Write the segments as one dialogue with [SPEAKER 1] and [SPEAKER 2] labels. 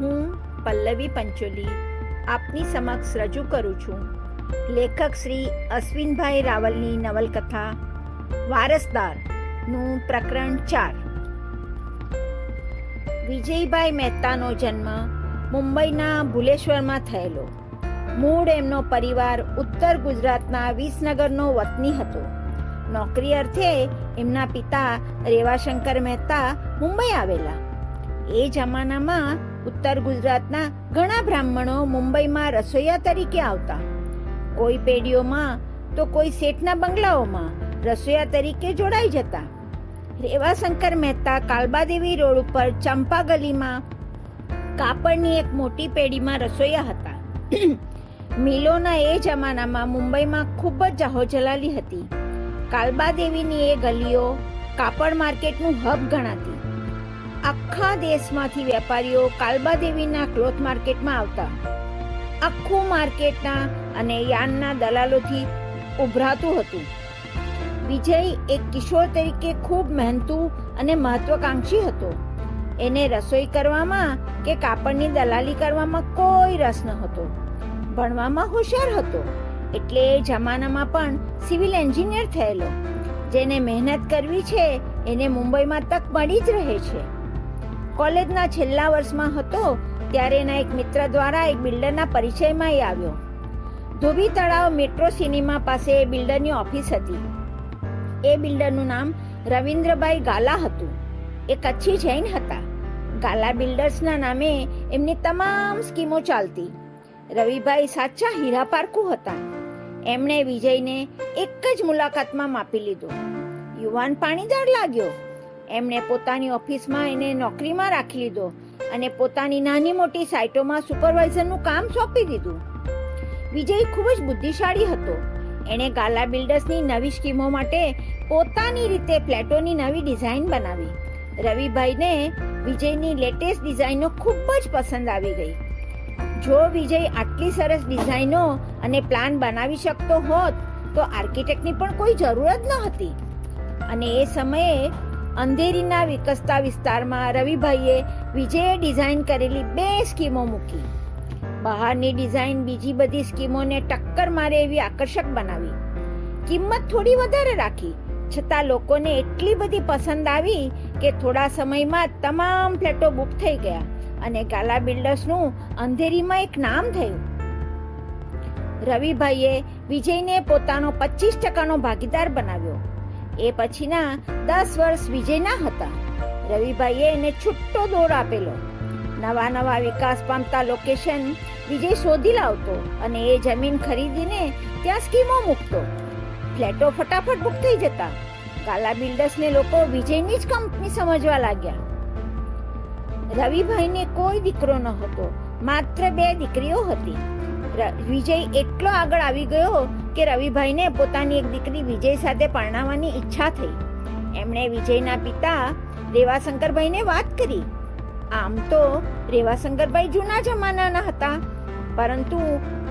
[SPEAKER 1] હું પલ્લવી પંચોલી આપની સમક્ષ રજૂ કરું છું. લેખક શ્રી અશ્વિનભાઈ રાવલની નવલકથા વારસદારનું પ્રકરણ ચાર. વિજયભાઈ મહેતાનો જન્મ મુંબઈના ભુલેશ્વરમાં થયેલો. મૂળ એમનો પરિવાર ઉત્તર ગુજરાતના વિસનગરનો વતની હતો. નોકરી અર્થે એમના પિતા રેવાશંકર મહેતા મુંબઈ આવેલા. એ જમાનામાં ઉત્તર ગુજરાતના ઘણા બ્રાહ્મણો મુંબઈમાં રસોઈયા તરીકે આવતા. કોઈ પેઢીઓમાં તો કોઈ શેઠના બંગલાઓમાં રસોઈયા તરીકે જોડાઈ જતા. રેવાશંકર મહેતા કાલબાદેવી રોડ ઉપર ચંપા ગલીમાં કાપડની એક મોટી પેઢીમાં રસોઈયા હતા. મિલોના એ જમાનામાં મુંબઈમાં ખૂબ જ જાહોજલાલી હતી. કાલબાદેવીની એ ગલીઓ કાપડ માર્કેટનું હબ ગણાતી. આખા દેશમાંથી વેપારીઓ કાલબાદેવીના ક્લોથ માર્કેટમાં આવતા. આખું માર્કેટના અને યાનના દલાલોથી ઉભરાતું હતું. વિજય એક કિશોર તરીકે ખૂબ મહેનતુ અને મહત્વકાંક્ષી હતો. એને રસોઈ કરવામાં કે કાપડની દલાલી કરવામાં કોઈ રસ ન હતો ભણવામાં હોશિયાર હતો. એટલે જમાનામાં પણ સિવિલ એન્જિનિયર થયેલો. જેને મહેનત કરવી છે, એને મુંબઈમાં તક મળી જ રહે છે. કોલેજના છેલ્લા વર્ષમાં હતો ત્યારે એના એક મિત્ર દ્વારા એક બિલ્ડરના પરિચયમાં એ આવ્યો. ધોબી તળાવ મેટ્રો સિનેમા પાસે એ બિલ્ડરની ઓફિસ હતી. એ બિલ્ડરનું નામ રવિન્દ્રભાઈ ગાલા હતું. એ કચ્છી જૈન હતા. ગાલા બિલ્ડર્સના નામે એમની તમામ સ્કીમો ચાલતી. રવિભાઈ સાચા હીરા પારકુ હતા. એમણે વિજયને એક જ મુલાકાતમાં માપી લીધો. યુવાન પાણીદાર લાગ્યો. એમણે પોતાની ઓફિસમાં એને નોકરીમાં રાખી લીધો અને પોતાની નાની મોટી સાઇટોમાં સુપરવાઇઝરનું કામ સોંપી દીધું. વિજય ખૂબ જ બુદ્ધિશાળી હતો. એણે ગાલા બિલ્ડર્સની નવી સ્કીમો માટે પોતાની રીતે ફ્લેટોની નવી ડિઝાઇન બનાવી. રવિભાઈને વિજયની લેટેસ્ટ ડિઝાઇનો ખૂબ જ પસંદ આવી ગઈ. જો વિજય આટલી સરસ ડિઝાઇનો અને પ્લાન બનાવી શકતો હોત, તો આર્કિટેક્ટની પણ કોઈ જરૂર જ ન હતી. અને એ સમયે અંધેરીના વિકસતા વિસ્તારમાં રવિભાઈએ વિજયે ડિઝાઇન કરેલી બે સ્કીમો મૂકી. બહારની ડિઝાઇન બીજી બધી સ્કીમોને ટક્કર મારે એવી આકર્ષક બનાવી. કિંમત થોડી વધારે રાખી, છતાં લોકોને એટલી બધી પસંદ આવી કે થોડા સમયમાં તમામ ફ્લેટો બુક થઈ ગયા અને ગાલા બિલ્ડર્સનું અંધેરીમાં એક નામ થયું. રવિભાઈએ વિજયને પોતાનો પચીસ ટકાનો ભાગીદાર બનાવ્યો. એ પછીના દસ વર્ષ વિજયના હતા. રવિભાઈએ એને છૂટો દોર આપેલો. નવા નવા વિકાસ પામતા લોકેશન વિજય શોધી લાવતો અને એ જમીન ખરીદીને ત્યાં સ્કીમો મૂકતો. ફ્લેટો ફટાફટ બુક થઈ જતા. કાલા બિલ્ડર્સને લોકો વિજયની જ કંપની સમજવા લાગ્યા. રવિભાઈને કોઈ દીકરો ન હતો, માત્ર બે દીકરીઓ હતી. વિજય એટલો આગળ આવી ગયો કે રવિભાઈને પોતાની એક દીકરી વિજય સાથે પરણાવવાની ઈચ્છા થઈ. એમણે વિજયના પિતા રેવાશંકરભાઈને વાત કરી. આમ તો રેવાશંકરભાઈ જૂના જમાનાના હતા, પરંતુ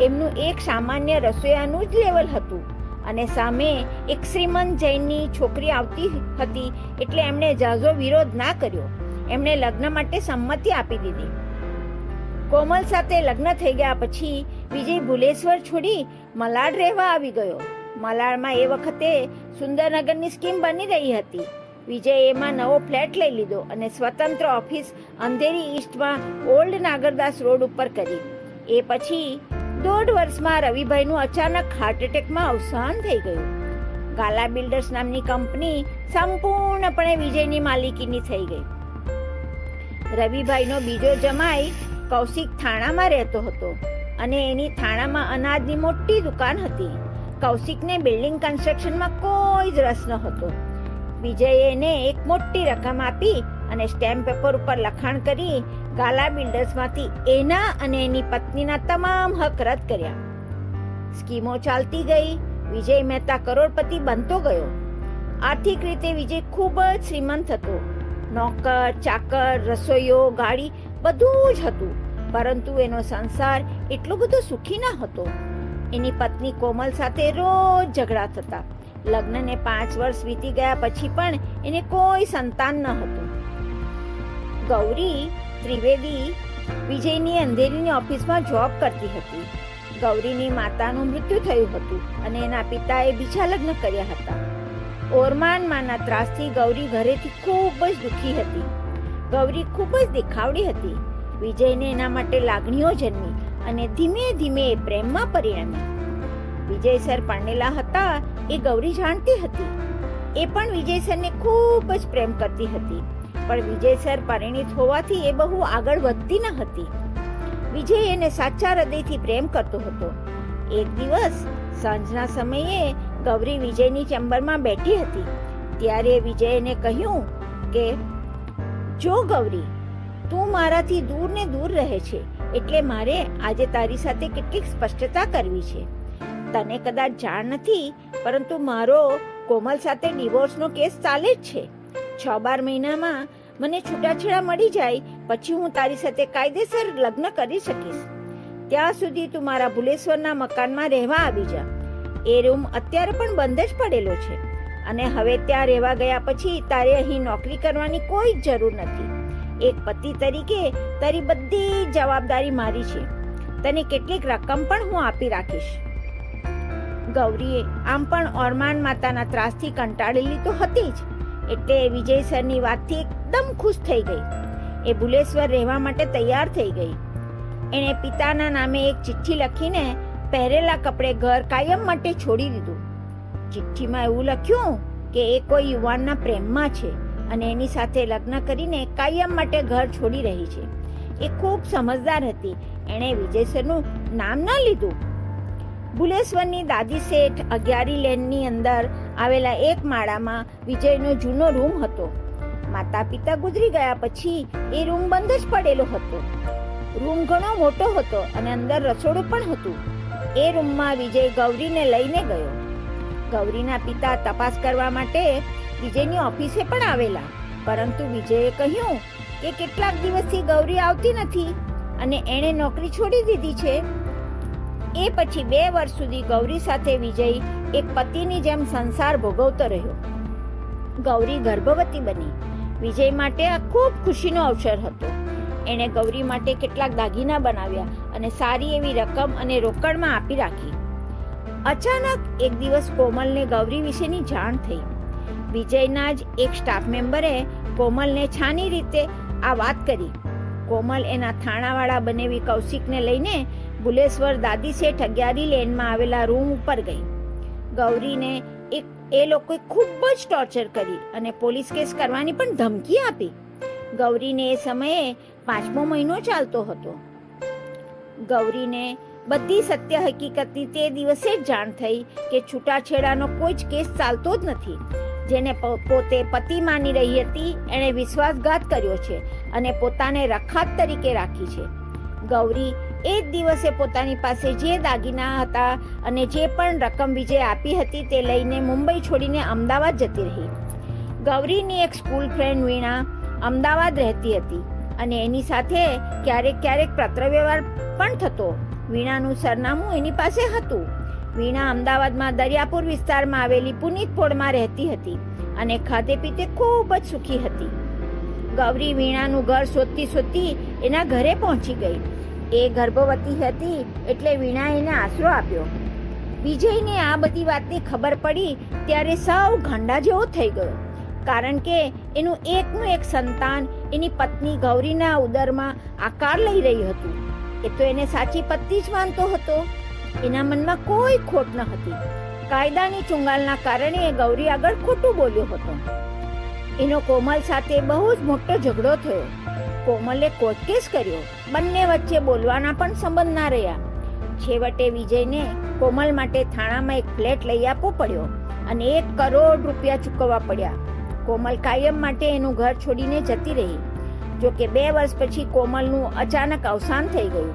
[SPEAKER 1] એમનું એક સામાન્ય રસોઈયાનું જ લેવલ હતું અને સામે એક શ્રીમંત જૈનની છોકરી આવતી હતી એટલે એમણે જાજો વિરોધ ના કર્યો. એમણે લગ્ન માટે સંમતિ આપી દીધી. કોમલ સાથે લગ્ન થઈ ગયા પછી વિજય ભુલેશ્વર છોડી મલાડ રહેવા આવી ગયો. મલાડમાં એ વખતે સુંદરનગરની સ્કીમ બની રહી હતી. વિજય એમાં નવો ફ્લેટ લઈ લીધો અને સ્વતંત્ર ઓફિસ અંધેરી ઈસ્ટમાં ઓલ્ડ નાગરદાસ રોડ ઉપર કરી. એ પછી દોઢ વર્ષમાં રવિભાઈનું અચાનક હાર્ટ એટેકમાં અવસાન થઈ ગયું. ગાલા બિલ્ડર્સ નામની કંપની સંપૂર્ણપણે વિજયની માલિકીની થઈ ગઈ. રવિભાઈનો બીજો જમાઈ કૌશિક થાણામાં રહેતો હતો અને એની થાણામાં અનાજની મોટી દુકાન હતી. કૌશિકને બિલ્ડિંગ કન્સ્ટ્રક્શનમાં કોઈ જ રસ ન હતો વિજયે એને એક મોટી રકમ આપી અને સ્ટેમ્પ પેપર ઉપર લખાણ કરી ગાલા બિલ્ડર્સમાંથી એના અને એની પત્નીના તમામ હક રદ કર્યા. સ્કીમો ચાલતી ગઈ. વિજય મહેતા કરોડપતિ બનતો ગયો. આર્થિક રીતે વિજય ખૂબ જ શ્રીમંત હતો. નોકર, ચાકર, રસોઈયો, ગાડી બધું જ હતું. પરંતુ એનો સંસાર એટલો બધો સુખી ન હતો. એની પત્ની કોમલ સાથે રોજ ઝઘડા થતા. લગ્નને પાંચ વર્ષ વીતી ગયા પછી પણ એને કોઈ સંતાન ન હતું. ગૌરી ત્રિવેદી વિજયની અંધેરીની ઓફિસમાં જોબ કરતી હતી. ગૌરીની માતાનું મૃત્યુ થયું હતું અને એના પિતાએ બીજા લગ્ન કર્યા હતા. ઓરમાનમાંના ત્રાસથી ગૌરી ઘરેથી ખૂબ જ દુઃખી હતી. ગૌરી ખૂબ જ દેખાવડી હતી. વિજયને એના માટે લાગણીઓ જન્મી અને ધીમે ધીમે એ પ્રેમમાં પરિણમી વિજય સર પરણેલા હતા એ ગૌરી જાણતી હતી. એ પણ વિજય સરને ખૂબ જ પ્રેમ કરતી હતી. પણ વિજય સર પરિણિત હોવાથી એ બહુ આગળ વધતી ન હતી. વિજય એને સાચા હૃદયથી પ્રેમ કરતો હતો. એક દિવસ સાંજના સમયે ગૌરી વિજયની ચેમ્બરમાં બેઠી હતી. ત્યારે વિજયને કહ્યું કે જો ગૌરી, તું મારાથી દૂર ને દૂર રહે છે, એટલે મારે આજે તારી સાથે કેટલીક સ્પષ્ટતા કરવી છે. તને કદાચ જાણ નથી, પરંતુ મારો કોમલ સાથે ડિવોર્સનો કેસ ચાલે જ છે. છ બાર મહિનામાં મને છૂટાછેડા મળી જાય, પછી હું તારી સાથે કાયદેસર લગ્ન કરી શકીશ. ત્યાં સુધી તું મારા ભુલેશ્વરના મકાનમાં રહેવા આવી જા. એ રૂમ અત્યારે પણ બંધ જ પડેલો છે. અને હવે ત્યાં રહેવા ગયા પછી તારે અહીં નોકરી કરવાની કોઈ જરૂર નથી. એક પતિ તરીકે તારી બધી જવાબદારી મારી છે. તને કેટલીક રકમ પણ હું આપી રાખીશ. ગૌરીએ આમ પણ ઓરમાન માતાના ત્રાસથી કંટાળેલી તો હતી જ. એટલે વિજય સરની વાતથી એકદમ ખુશ થઈ ગઈ. એ ભુલેશ્વર રહેવા માટે તૈયાર થઈ ગઈ. એણે પિતાના નામે એક ચિઠ્ઠી લખીને પહેરેલા કપડે ઘર કાયમ માટે છોડી દીધું. ચિઠ્ઠીમાં એવું લખ્યું કે એ કોઈ યુવાનના પ્રેમમાં છે અને એની સાથે લગ્ન કરીને કાયમ માટે ઘર છોડી રહી છે. એ ખૂબ સમજદાર હતી. એણે વિજયસરનું નામ ન લીધું. ભુલેશ્વરની દાદી શેઠ અગિયારી લેનની અંદર આવેલા એક માળામાં વિજયનો જૂનો રૂમ હતો. માતા પિતા ગુજરી ગયા પછી એ રૂમ બંધ જ પડેલો હતો. રૂમ ઘણો મોટો હતો અને અંદર રસોડું પણ હતું. એ રૂમમાં વિજય ગૌરીને લઈને ગયો. ગૌરીના પિતા તપાસ કરવા માટે વિજયની ઓફિસે પણ આવેલા. પરંતુ વિજયે કહ્યું કે કેટલાક દિવસથી ગૌરી આવતી નથી અને એણે નોકરી છોડી દીધી છે. એ પછી બે વર્ષ સુધી ગૌરી સાથે વિજય એક પતિની જેમ સંસાર ભોગવતો રહ્યો. ગૌરી ગર્ભવતી બની. વિજય માટે આ ખૂબ ખુશીનો અવસર હતો. એણે ગૌરી માટે કેટલાક દાગીના બનાવ્યા અને સારી એવી રકમ અને રોકડમાં આપી રાખી. અચાનક એક દિવસ કોમલને ગૌરી વિશેની જાણ થઈ. વિજયના જ એક સ્ટાફ મેમ્બરે કોમલને છાની રીતે આ વાત કરી. કોમલ એના થાણાવાળા બનેવી કૌશિકને લઈને ભુલેશ્વર દાદી શેઠ અગિયારી લેનમાં આવેલા રૂમ ઉપર ગઈ. ગૌરીને એક, એ લોકોએ ખૂબ જ ટોર્ચર કરી અને પોલીસ કેસ કરવાની પણ ધમકી આપી. ગૌરીને એ સમયે પાંચમો મહિનો ચાલતો હતો. ગૌરીને બધી સત્ય હકીકતની તે દિવસે જ જાણ થઈ કે છૂટાછેડાનો કોઈ જ કેસ ચાલતો જ નથી. જેને પોતે પતિ માની રહી હતી, એણે વિશ્વાસઘાત કર્યો છે અને પોતાને રખાત તરીકે રાખી છે. ગૌરી એ જ દિવસે પોતાની પાસે જે દાગીના હતા અને જે પણ રકમ વિજય આપી હતી તે લઈને મુંબઈ છોડીને અમદાવાદ જતી રહી. ગૌરીની એક સ્કૂલ ફ્રેન્ડ વીણા અમદાવાદ રહેતી હતી અને એની સાથે ક્યારેક ક્યારેક પત્રવ્યવહાર પણ થતો. વીણાનું સરનામું એની પાસે હતું. વીણા અમદાવાદમાં દરિયાપુર વિસ્તારમાં આવેલી પુનિત પોળમાં રહેતી હતી અને ખાતે પીતે ખૂબ જ સુખી હતી. ગૌરી વીણાનું ઘર શોધતી શોધતી એના ઘરે પહોંચી ગઈ. એ ગર્ભવતી હતી એટલે વીણા એને આશરો આપ્યો. વિજયને આ બધી વાતની ખબર પડી ત્યારે સૌ ગાંડા જેવો થઈ ગયો. કારણ કે એનું એકનું એક સંતાન એની પત્ની ગૌરીના ઉદરમાં આકાર લઈ રહ્યું હતું. એ તો એને સાચી પત્ની જ માનતો હતો. એના મનમાં કોઈ ખોટ ન હતી. કાયદાની ચુંગાલના કારણે એ ગૌરી આગળ ખોટું બોલ્યો હતો. એનો કોમલ સાથે બહુ જ મોટો ઝઘડો થયો. કોમલે કોર્ટ કેસ કર્યો. બંને વચ્ચે બોલવાના પણ સંબંધ ના રહ્યા. છેવટે વિજયને કોમલ માટે થાણામાં એક ફ્લેટ લઈ આપવો પડ્યો અને એક કરોડ રૂપિયા ચૂકવવા પડ્યા. કોમલ કાયમ માટે એનું ઘર છોડીને જતી રહી. જો કે બે વર્ષ પછી કોમલનું અચાનક અવસાન થઈ ગયું.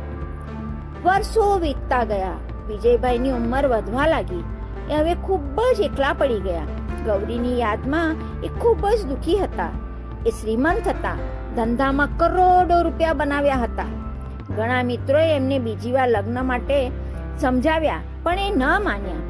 [SPEAKER 1] વર્ષો વીતતા ગયા. વિજયભાઈની ઉંમર વધવા લાગી. એ હવે ખૂબ જ એકલા પડી ગયા. ગૌરીની યાદમાં એ ખૂબ જ દુખી હતા. એ શ્રીમંત હતા. ધંધામાં કરોડો રૂપિયા બનાવ્યા હતા. ઘણા મિત્રોએ એમને બીજી વાર લગ્ન માટે સમજાવ્યા, પણ એ ન માન્યા.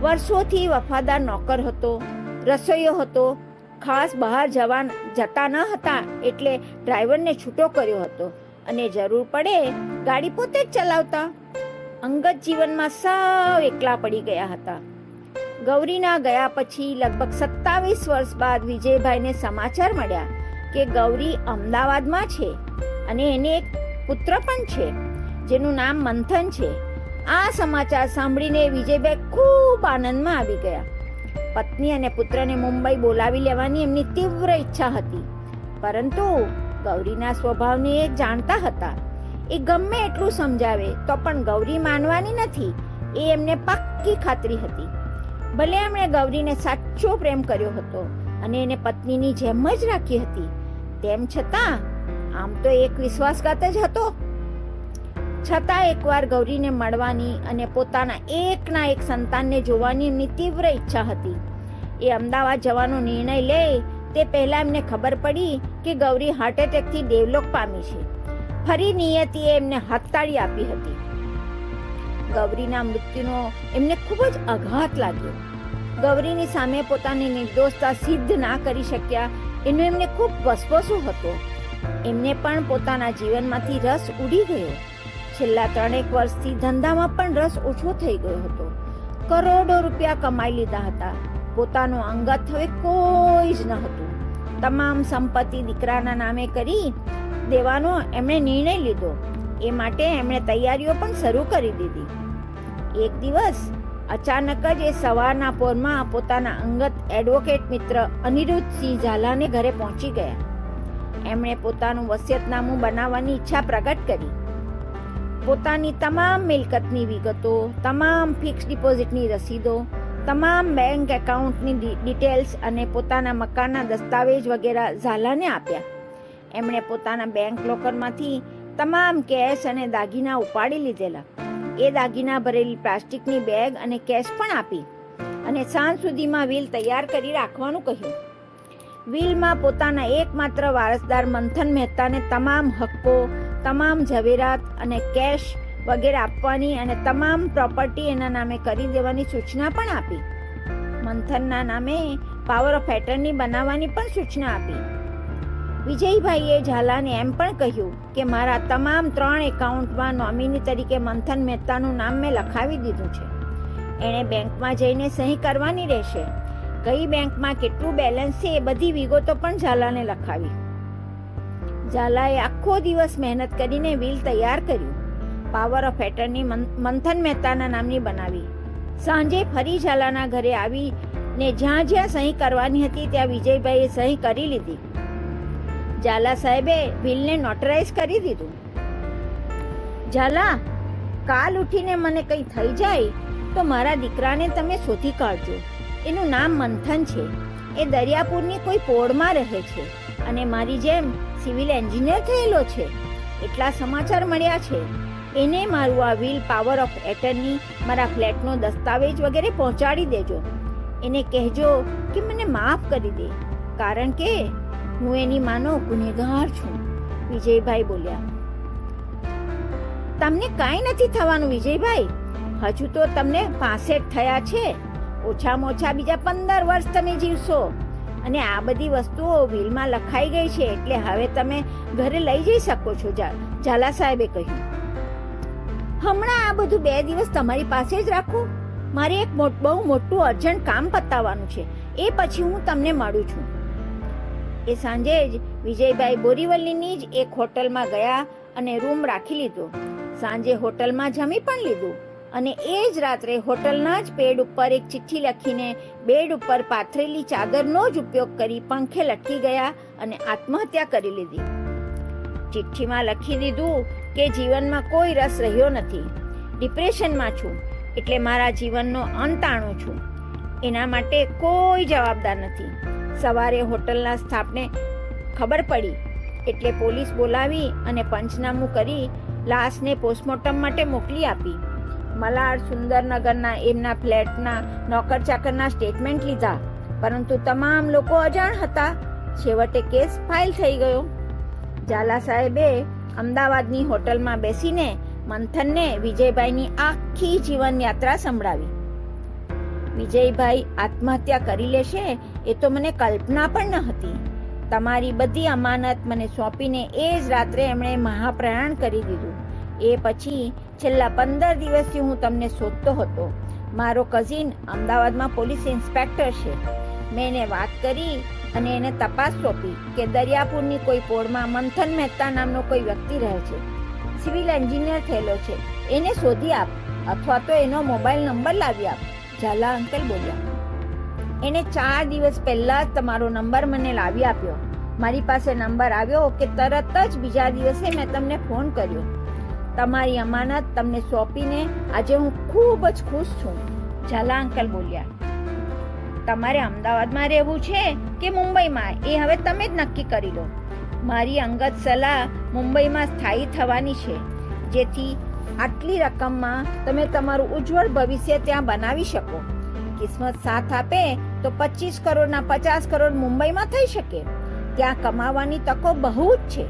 [SPEAKER 1] વર્ષોથી વફાદાર નોકર હતો, રસોઈયો હતો ખાસ બહાર જવા જતા ન હતા એટલે ડ્રાઈવરને છૂટો કર્યો હતો. અને જરૂર પડે ગાડી પોતે જ ચલાવતા. અંગત જીવનમાં સાવ એકલા પડી ગયા હતા. ગૌરીના ગયા પછી લગભગ સત્તાવીસ વર્ષ બાદ વિજયભાઈને સમાચાર મળ્યા કે ગૌરી અમદાવાદમાં છે અને એને એક પુત્ર પણ છે, જેનું નામ મંથન છે. આ સમાચાર સાંભળીને વિજયભાઈ ખૂબ આનંદમાં આવી ગયા. પત્ની અને પુત્રને મુંબઈ બોલાવી લેવાની એમની તીવ્ર ઈચ્છા હતી. પરંતુ ગૌરીના સ્વભાવને એ જાણતા હતા. એ ગમે એટલું સમજાવે, તો પણ ગૌરી માનવાની નથી. એ એમને પાક્કી ખાતરી હતી. ભલે એમણે ગૌરીને સાચો પ્રેમ કર્યો હતો અને એને પત્નીની જેમ જ રાખી હતી, તેમ છતાં આમ તો એક વિશ્વાસઘાત જ હતો. છતાં એકવાર ગૌરીને મળવાની અને પોતાના એકના એક સંતાનને જોવાની એમની તીવ્ર ઈચ્છા હતી. એ અમદાવાદ જવાનો નિર્ણય લે, તે પહેલા એમને ખબર પડી કે ગૌરી હાર્ટ એટેકથી ડેવલોપ પામી છે. ફરી નિયતિએ એમને હથતાળી આપી હતી. ગૌરીના મૃત્યુનો એમને ખૂબ જ આઘાત લાગ્યો. ગૌરીની સામે પોતાની નિર્દોષતા સિદ્ધ ના કરી શક્યા, એનો એમને ખૂબ વસવસો હતો. એમને પણ પોતાના જીવનમાંથી રસ ઉડી ગયો. છેલ્લા ત્રણેક વર્ષથી ધંધામાં પણ રસ ઓછો થઈ ગયો હતો. કરોડો રૂપિયા કમાઈ લીધા હતા. પોતાનું અંગત હવે કોઈ જ ન હતું. તમામ સંપત્તિ દીકરાના નામે કરી દેવાનો એમણે નિર્ણય લીધો. એ માટે એમણે તૈયારીઓ પણ શરૂ કરી દીધી. એક દિવસ અચાનક જ એ સવારના પોરમાં પોતાના અંગત એડવોકેટ મિત્ર અનિરુદ્ધસિંહ ઝાલાને ઘરે પહોંચી ગયા. એમણે પોતાનું વસિયતનામું બનાવવાની ઈચ્છા પ્રગટ કરી. પોતાની તમામ મિલકતની વિગતો, તમામ ફિક્સ ડિપોઝિટની રસીદો, તમામ બેંક એકાઉન્ટની ડિટેલ્સ અને પોતાના મકાનના દસ્તાવેજ વગેરે ઝાલાને આપ્યા. એમણે પોતાના બેંક લોકરમાંથી તમામ કેશ અને દાગીના ઉપાડી લીધેલા. એ દાગીના ભરેલી પ્લાસ્ટિકની બેગ અને કેશ પણ આપી અને સાંજ સુધીમાં વિલ તૈયાર કરી રાખવાનું કહ્યું. વિલમાં પોતાના એકમાત્ર વારસદાર મંથન મહેતાને તમામ હક્કો તમામ ઝવેરાત અને કેશ વગેરે આપવાની અને તમામ પ્રોપર્ટી એના નામે કરી દેવાની સૂચના પણ આપી. મંથનના નામે પાવર ઓફ એટર્ની બનાવવાની પણ સૂચના આપી. વિજયભાઈએ ઝાલાને એમ પણ કહ્યું કે મારા તમામ ત્રણ એકાઉન્ટમાં નોમિની તરીકે મંથન મહેતાનું નામ મેં લખાવી દીધું છે. એણે બેંકમાં જઈને સહી કરવાની રહેશે. કઈ બેંકમાં કેટલું બેલેન્સ છે એ બધી વિગતો પણ ઝાલાને લખાવી. ઝાલાએ આખો દિવસ મહેનત કરીને વ્હીલ તૈયાર કર્યું. પાવર ઓફ એટર્ની મંથન મહેતાના નામની બનાવી. સાંજે ફરી ઝાલાના ઘરે આવી ને જ્યાં જ્યાં સહી કરવાની હતી ત્યાં વિજયભાઈએ સહી કરી લીધી. ઝાલા સાહેબે બિલને નોટરાઇઝ કરી દીધું. ઝાલા, કાલ ઉઠીને મને કંઈ થઈ જાય તો મારા દીકરાને તમે શોધી કાઢજો. એનું નામ મંથન છે. એ દરિયાપુરની કોઈ પોળમાં રહે છે અને મારી જેમ સિવિલ એન્જિનિયર થયેલો છે. એટલા સમાચાર મળ્યા છે. એને મારું આ વ્હીલ પાવર ઓફ એટર્ની મારા ફ્લેટનો દસ્તાવેજ વગેરે પહોંચાડી દેજો. એને કહેજો કે મને માફ કરી દે. કારણ કે હું એની માનો ગુનેગાર છું. વિજયભાઈ બોલ્યા. તમને કાંઈ નથી થવાનું વિજયભાઈ? હજુ તો તમને પાસઠ થયા છે. ઓછામાં ઓછા બીજા પંદર વર્ષ તમે જીવશો. અને આ બધી વસ્તુઓ વિલમાં લખાઈ ગઈ છે એટલે હવે તમે ઘરે લઈ જઈ શકો છો ઝાલા સાહેબે કહ્યું. હમણાં આ બધું બે દિવસ તમારી પાસે જ રાખું. મારે એક બહુ મોટું અર્જન્ટ કામ પતાવવાનું છે. એ પછી હું તમને મળું છું. એ સાંજે જ વિજયભાઈ બોરીવલીની જ એક હોટલમાં ગયા અને રૂમ રાખી લીધો. સાંજે હોટલમાં જમી પણ લીધું. અને એ જ રાત્રે હોટલના જ પેડ ઉપર એક ચિઠ્ઠી લખીને બેડ ઉપર પાથરેલી ચાદરનો જ ઉપયોગ કરી પંખે લટકી ગયા અને આત્મહત્યા કરી લીધી. ચિઠ્ઠીમાં લખી દીધું કે જીવનમાં કોઈ રસ રહ્યો નથી. ડિપ્રેશનમાં છું એટલે મારા જીવનનો અંત આણું છું. એના માટે કોઈ જવાબદાર નથી. સવારે હોટલના સ્ટાફને ખબર પડી એટલે પોલીસ બોલાવી અને પંચનામું કરી લાશને પોસ્ટમોર્ટમ માટે મોકલી આપી. મલાડ, સુંદરનગરના એમના ફ્લેટના નોકર ચાકરના સ્ટેટમેન્ટ લીધા. પરંતુ તમામ લોકો અજાણ હતા. છેવટે કેસ ફાઇલ થઈ ગયો. ઝાલા સાહેબે અમદાવાદની હોટલમાં બેસીને મંથનને વિજયભાઈની આખી જીવન યાત્રા સંભળાવી. વિજયભાઈ આત્મહત્યા કરી લેશે એ તો મને કલ્પના પણ ન હતી તમારી બધી અમાનત મને સોંપીને એ જ રાત્રે એમણે મહાપ્રયાણ કરી દીધું. એ પછી છેલ્લા પંદર દિવસથી હું તમને શોધતો હતો. મારો કઝિન અમદાવાદમાં પોલીસ ઇન્સ્પેક્ટર છે. મેં એને વાત કરી અને એને તપાસ સોંપી કે દરિયાપુરની કોઈ પોળમાં મંથન મહેતા નામનો કોઈ વ્યક્તિ રહે છે. સિવિલ એન્જિનિયર થયેલો છે. એને શોધી આપ અથવા તો એનો મોબાઈલ નંબર લાવી આપ. ઝાલા અંકલ બોલ્યા. એને ચાર દિવસ પહેલા જ તમારો નંબર મને લાવી આપ્યો. મારી પાસે નંબર આવ્યો કે તરત જ બીજા દિવસે મેં તમને ફોન કર્યો. તમારી અમાનત તમને સોંપીને આજે હું ખૂબ જ ખુશ છું. ઝાલા અંકલ બોલ્યા, તમારે અમદાવાદમાં રહેવું છે કે મુંબઈમાં? એ હવે તમે જ નક્કી કરી લો. મારી અંગત સલાહ મુંબઈમાં સ્થાયી થવાની છે. જેથી આટલી રકમમાં તમે તમારું ઉજ્જવળ ભવિષ્ય ત્યાં બનાવી શકો. કિસ્મત સાથ આપે તો પચીસ કરોડના પચાસ કરોડ મુંબઈમાં થઈ શકે. ત્યાં કમાવાની તકો બહુ જ છે.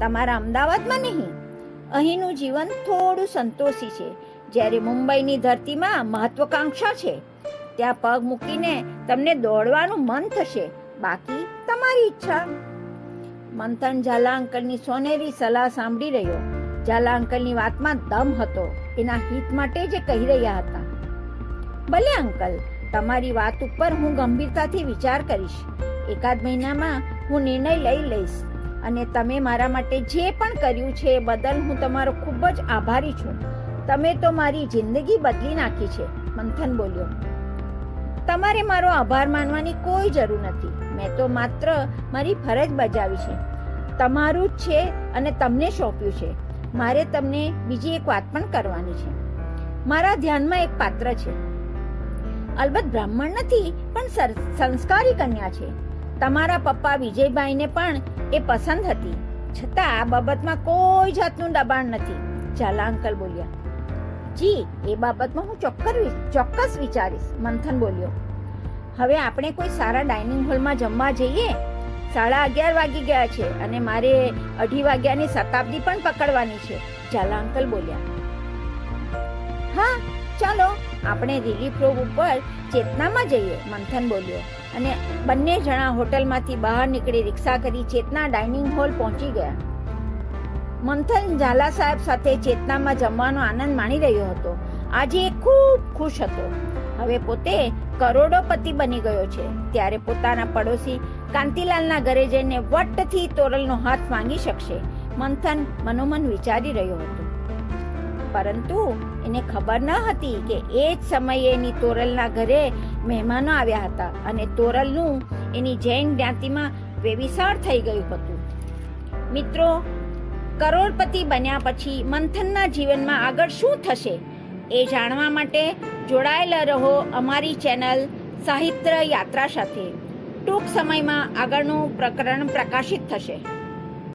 [SPEAKER 1] તમારા અમદાવાદમાં નહીં અહીંનું જીવન થોડું સંતોષી છે. જ્યારે મુંબઈની ધરતીમાં મહત્વકાંક્ષા છે, ત્યાં પગ મૂકીને તમને દોડવાનું મન થશે. બાકી તમારી ઈચ્છા. મંથન ઝાલા અંકલની સોનેરી સલાહ સાંભળી રહ્યો. ઝાલા અંકલની વાતમાં દમ હતો. એના હિત માટે જે કહી રહ્યા હતા. ભલે અંકલ, તમારી વાત ઉપર હું ગંભીરતાથી વિચાર કરીશ. એકાદ મહિનામાં હું નિર્ણય લઈ લઈશ. અને તમે મારા માટે જે પણ કર્યું છે એ બદલ હું તમારો ખૂબ જ આભારી છું. તમે તો મારી જિંદગી બદલી નાખી છે, મંથન બોલ્યો. તમારે મારો આભાર માનવાની કોઈ જરૂર નથી. મેં તો માત્ર મારી ફરજ બજાવી છે. તમારું જ છે અને તમને સોંપ્યું છે. મારે તમને બીજી એક વાત પણ કરવાની છે. મારા ધ્યાનમાં એક પાત્ર છે. અલબત્ત બ્રાહ્મણ નથી, પણ સંસ્કારી કન્યા છે. તમારા પપ્પા વિજયભાઈને પણ એ પસંદ હતી. છતાં આ બાબતમાં કોઈ જાતનું દબાણ નથી. ઝાલા અંકલ બોલ્યા. જી, એ બાબતમાં હું ચોક્કસ વિ- ચોક્કસ વિચારીશ, મંથન બોલ્યો. હવે આપણે કોઈ સારા ડાઇનિંગ હોલમાં જમવા જઈએ? સાડા અગિયાર વાગી ગયા છે અને મારે અઢી વાગ્યાની શતાબ્દી પણ પકડવાની છે. ઝાલા અંકલ બોલ્યા. હા, ચાલો, આપણે રિલીફ રોડ ઉપર ચેતનામાં જઈએ, મંથન બોલ્યો. અને બંને જણા હોટલમાંથી બહાર નીકળી રિક્ષા કરી ચેતના ડાઇનિંગ હોલ પહોંચી ગયા. મંથન ઝાલા સાહેબ સાથે ચેતનામાં જમવાનો આનંદ માણી રહ્યો હતો. આજે ખૂબ ખુશ હતો. હવે પોતે કરોડોપતિ બની ગયો છે. ત્યારે પોતાના પડોશી કાંતિલાલના ઘરે જઈને વટથી તોરલનો હાથ માંગી શકશે. મંથન મનોમન વિચારી રહ્યો હતો. પરંતુ એને ખબર ન હતી કે એ જ સમયે એની તોરલના ઘરે મહેમાનો આવ્યા હતા અને તોરલનું એની જૈન જ્ઞાતિમાં વેવિસાળ થઈ ગયું હતું. મિત્રો, કરોડપતિ બન્યા પછી મંથનના જીવનમાં આગળ શું થશે એ જાણવા માટે જોડાયેલા રહો અમારી ચેનલ સાહિત્ય યાત્રા સાથે. ટૂંક સમયમાં આગળનું પ્રકરણ પ્રકાશિત થશે.